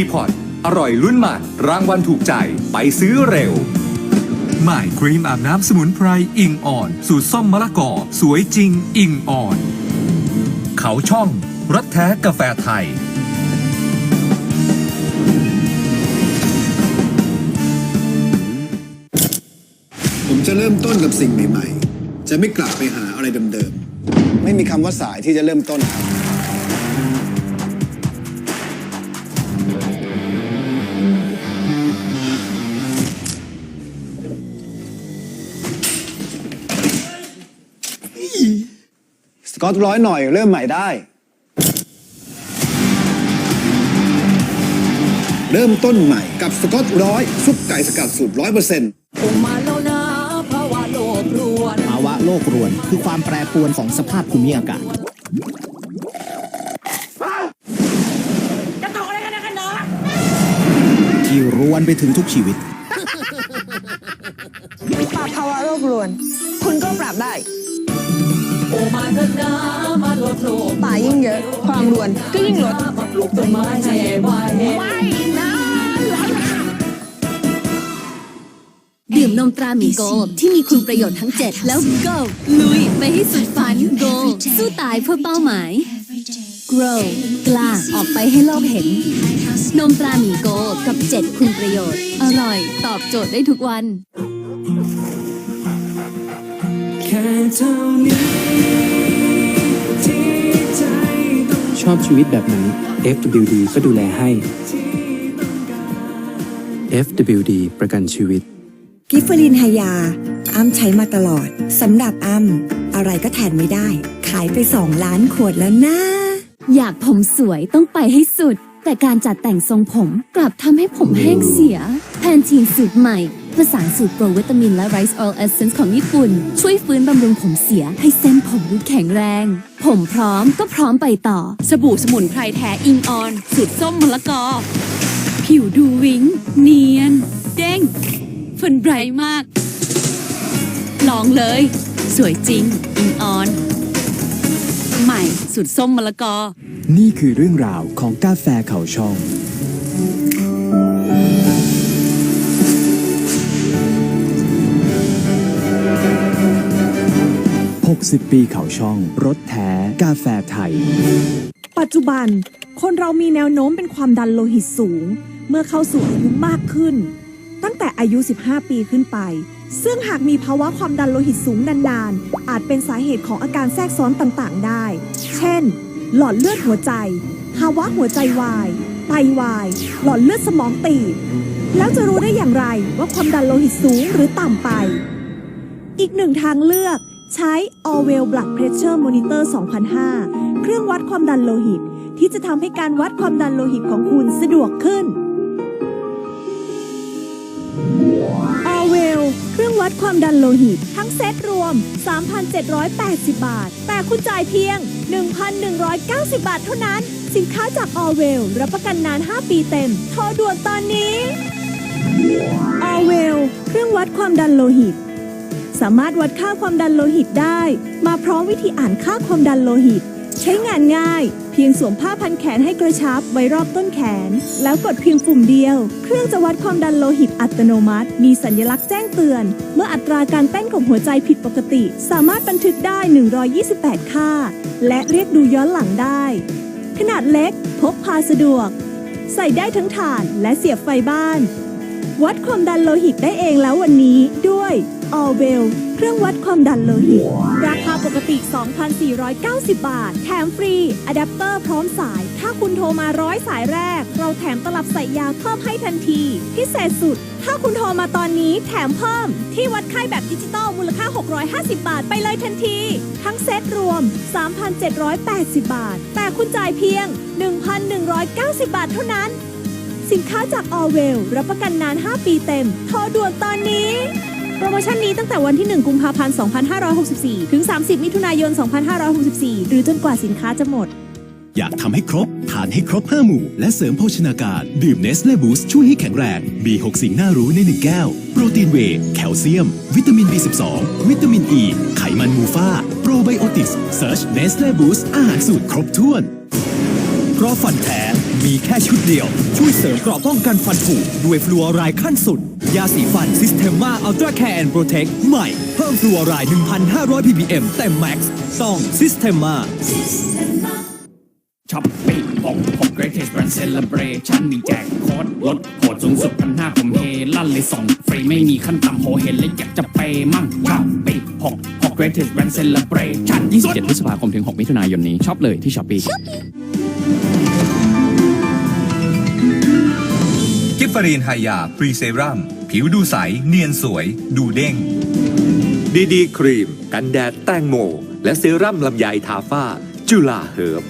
ทีพอตอร่อยลุ้นหมันรางวัลถูกใจไปซื้อเร็วใหม่ครีมอาบน้ำสมุนไพรอิงอ่อน สูตรส้มมะละกอสวยจริงอิงอ่อน เขาช่องรสแท้กาแฟไทย ผมจะเริ่มต้นกับสิ่งใหม่ ๆ จะไม่กลับไปหาอะไรเดิมๆ ไม่มีคำว่าสายที่จะเริ่มต้นครับ กอตร้อยหน่อยเริ่มใหม่ได้ เริ่มต้นใหม่กับสกอตร้อยซุปไก่สกัดสูตรร้อยเปอร์เซ็นต์ออกมาแล้วนะภาวะโลกรวนภาวะโลกรวน คือความแปรปรวนของสภาพภูมิอากาศ จะตกอะไรกันนะกันเนาะที่รวนไปถึงทุกชีวิต ปราบภาวะโลกรวน คุณก็ปราบได้ ป่ายิ่งเยอะ ความรวนก็ยิ่งลดปลูกต้นไม้ให้ไว้ไม่นะดื่มนมตราหมีโกที่มีคุณประโยชน์ทั้ง 7 แล้ว go ลุยไปให้สุดฝัน go สู้ตายเพื่อเป้าหมาย grow กล้าออกไปให้โลกเห็น นมตราหมีโกกับ 7 คุณประโยชน์ อร่อย ตอบโจทย์ได้ทุกวัน ชอบชีวิตแบบไหน FWD ก็ดูแลให้ FWD ประกันชีวิต กิฟเฟอรินไฮยา อ้ำใช้มาตลอดสำหรับอ้ำอะไรก็แทนไม่ได้ ขายไปสองล้านขวดแล้วนะ อยากผมสวยต้องไปให้สุด แต่การจัดแต่งทรงผมกลับทำให้ผมแห้งเสีย แพนทีนสูตรใหม่ผสานสูตรโปรวิตามินและไรซ์ออยล์เอเซนส์ของญี่ปุ่น ช่วยฟื้นบำรุงผมเสียให้เส้นผมดูแข็งแรง ผมพร้อมก็พร้อมไปต่อ สบู่สมุนไพรแท้อิงออน สูตรส้มมะละกอ ผิวดูวิงเนียน เด้งฟันไบรท์มาก ลองเลย สวยจริง อิงออน ใหม่สูตรส้มมะละกอ นี่คือเรื่องราวของกาแฟเขาช่อง 60 ปีเขาช่อง รถแท้ กาแฟไทย ปัจจุบัน คนเรามีแนวโน้มเป็นความดันโลหิตสูง เมื่อเข้าสู่อายุมากขึ้น ตั้งแต่อายุ 15 ปีขึ้นไป ซึ่งหากมีภาวะความดันโลหิตสูงนานๆ อาจเป็นสาเหตุของอาการแทรกซ้อนต่างๆ ได้ เช่น หลอดเลือดหัวใจ ภาวะหัวใจวาย ไตวาย หลอดเลือดสมองตีบ แล้วจะรู้ได้อย่างไรว่าความดันโลหิตสูงหรือต่ำไป อีกหนึ่งทางเลือก ใช้ Orwell Blood Pressure Monitor 2005 เครื่องวัดความดันโลหิต ที่จะทำให้การวัดความดันโลหิตของคุณสะดวกขึ้น Orwell เครื่องวัดความดันโลหิต ทั้งเซตรวม 3,780 บาท แต่คุณจ่ายเพียง 1,190 บาทเท่านั้น สินค้าจาก Orwell รับประกันนาน 5 ปีเต็ม โทรด่วนตอนนี้ Orwell เครื่องวัดความดันโลหิต สามารถวัดค่าความดันโลหิตได้ มาพร้อมวิธีอ่านค่าความดันโลหิต ใช้งานง่าย เพียงสวมผ้าพันแขนให้กระชับไว้รอบต้นแขน แล้วกดเพียงปุ่มเดียว เครื่องจะวัดความดันโลหิตอัตโนมัติ มีสัญลักษณ์แจ้งเตือน เมื่ออัตราการเต้นของหัวใจผิดปกติ สามารถบันทึกได้ 128 ค่า และเรียกดูย้อนหลังได้ ขนาดเล็ก พกพาสะดวก ใส่ได้ทั้งถ่านและเสียบไฟบ้าน วัดความดันโลหิตได้เองแล้ววันนี้ด้วย All w e l l เครื่องวัดความดันโลหิต ราคาปกติ 2,490 บาท แถมฟรีอะแดปเตอร์พร้อมสาย ถ้าคุณโทรมาร้อยสายแรก เราแถมตลับใส่ยาเพิ่มให้ทันที พิเศษสุด ถ้าคุณโทรมาตอนนี้แถมเพิ่ม ที่วัดไข้แบบดิจิตอลมูลค่า 650 บาทไปเลยทันที ทั้งเซตรวม 3,780 บาท แต่คุณจ่ายเพียง 1,190 บาทเท่านั้น สินค้าจาก a l w e l l รับประกันนาน 5 ปีเต็ม โทรด่วนตอนนี้ โปรโมชั่นนี้ตั้งแต่วันที่ 1 กุมภาพันธ์ 2564 ถึง 30 มิถุนายน 2564 หรือจนกว่าสินค้าจะหมด อยากทำให้ครบ ทานให้ครบ 5 หมู่ และเสริมโภชนาการ ดื่มเนสเล่บูสช่วยให้แข็งแรง มี 6 สิ่งน่ารู้ใน 1 แก้ว โปรตีนเวย์แคลเซียม วิตามิน B12 วิตามินอ e, ีไขมันมูฟาโปรไบโอติกส์เซิร์ชเนสเล่บูสอาหารสูตรครบถ้วน เพราะฟันแท้มีแค่ชุดเดียว ช่วยเสริมเกราะป้องกันฟันผุด้วยฟลูออไรด์ขั้นสุด ยาสีฟันซิสเทมมาอัลตราแคร์แอนด์โปรเทคใหม่ เพิ่มฟลูออไรด์ 1,500 ppm เต็มแม็กซ์ต้องซิสเทมมาช้อปปี้หกหกเกรทเทสแบรนด์เซเลบรชันมีแจกโค้ดลดโหดสูงสุดพันห้าผมเฮลั่นเลยส่งฟรีไม่มีขั้นต่ำโหเห็นแล้วอยากจะไปมั่งช้อปปี้หกหกเกรทเทสแบรนด์เซเลบรชัน27พฤษภาคมถึง 6 มิถุนายนนี้ช็อปเลยที่ช้อปปี้ ฟารีนไฮยาพรีเซรั่มผิวดูใส เนียนสวย ดูเด้ง ดีดีครีม กันแดดแตงโม และเซรั่มลำไยทาฝ้า จุลาเฮิร์บ